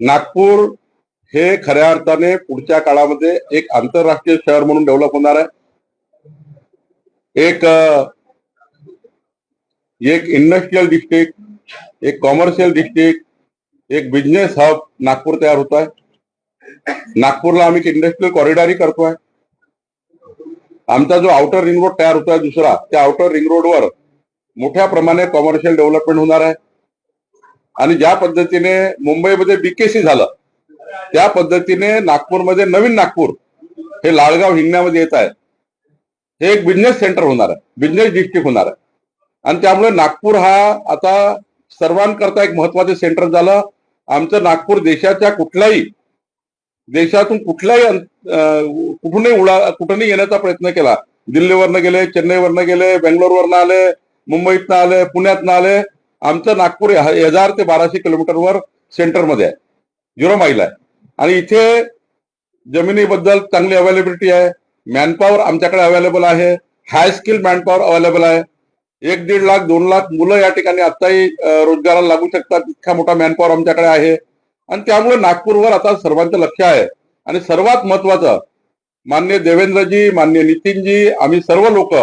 नागपूर हे खऱ्या अर्थाने पुढच्या काळामध्ये एक आंतरराष्ट्रीय शहर म्हणून डेव्हलप होणार आहे. एक एक इंडस्ट्रियल डिस्ट्रिक्ट एक कॉमर्शियल डिस्ट्रिक्ट एक बिझनेस हब नागपूर तयार होत आहे. नागपूरला आम्ही इंडस्ट्रियल कॉरिडॉरही करतोय. आमचा जो आउटर रिंग रोड तयार होतोय दुसरा त्या आउटर रिंग रोडवर मोठ्या प्रमाणे कॉमर्शियल डेव्हलपमेंट होणार आहे. आणि ज्या पद्धतीने मुंबईमध्ये बीकेसी झालं त्या पद्धतीने नागपूरमध्ये नवीन नागपूर हे लाळगाव हिंगण्यामध्ये येत आहे हे एक बिझनेस सेंटर होणार आहे बिझनेस डिस्ट्रिक्ट होणार आहे. आणि त्यामुळे नागपूर हा आता सर्वांकरता एक महत्वाचं सेंटर झालं. आमचं नागपूर देशाच्या कुठल्याही देशातून कुठल्याही कुठूनही उडा कुठूनही येण्याचा प्रयत्न केला. दिल्लीवरनं गेले चेन्नईवरनं गेले बेंगलोरवरनं आले मुंबईतनं आले पुण्यातनं आले आमचं नागपूर हजार ते बाराशे किलोमीटरवर सेंटरमध्ये आहे झिरो माईल आहे. आणि इथे जमिनीबद्दल चांगली अवेलेबिलिटी आहे मॅनपॉवर आमच्याकडे अवेलेबल आहे हाय स्किल मॅनपॉवर अवेलेबल आहे. एक दीड लाख दोन लाख मुलं या ठिकाणी आत्ताही रोजगाराला लागू शकतात इतका मोठा मॅनपॉवर आमच्याकडे आहे. आणि त्यामुळे नागपूरवर आता सर्वांचं लक्ष आहे. आणि सर्वात महत्वाचं मान्य देवेंद्रजी मान्य नितीनजी आम्ही सर्व लोक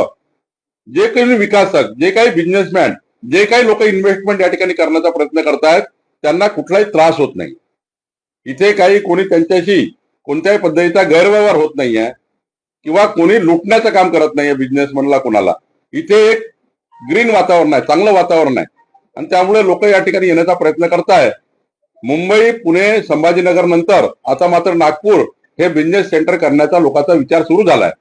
जे काही विकासक जे काही बिझनेसमॅन जे काही लोक इन्व्हेस्टमेंट या ठिकाणी करण्याचा प्रयत्न करतायत त्यांना कुठलाही त्रास होत नाही. इथे काही कोणी त्यांच्याशी कोणत्याही पद्धतीचा गैरव्यवहार होत नाहीये किंवा कोणी लुटण्याचं काम करत नाहीये बिझनेसमॅनला कोणाला. इथे एक ग्रीन वातावरण आहे चांगलं वातावरण आहे. आणि त्यामुळे लोक या ठिकाणी येण्याचा प्रयत्न करतायत. मुंबई पुणे संभाजीनगर नंतर आता मात्र नागपूर हे बिझनेस सेंटर करण्याचा लोकांचा विचार सुरू झालाय.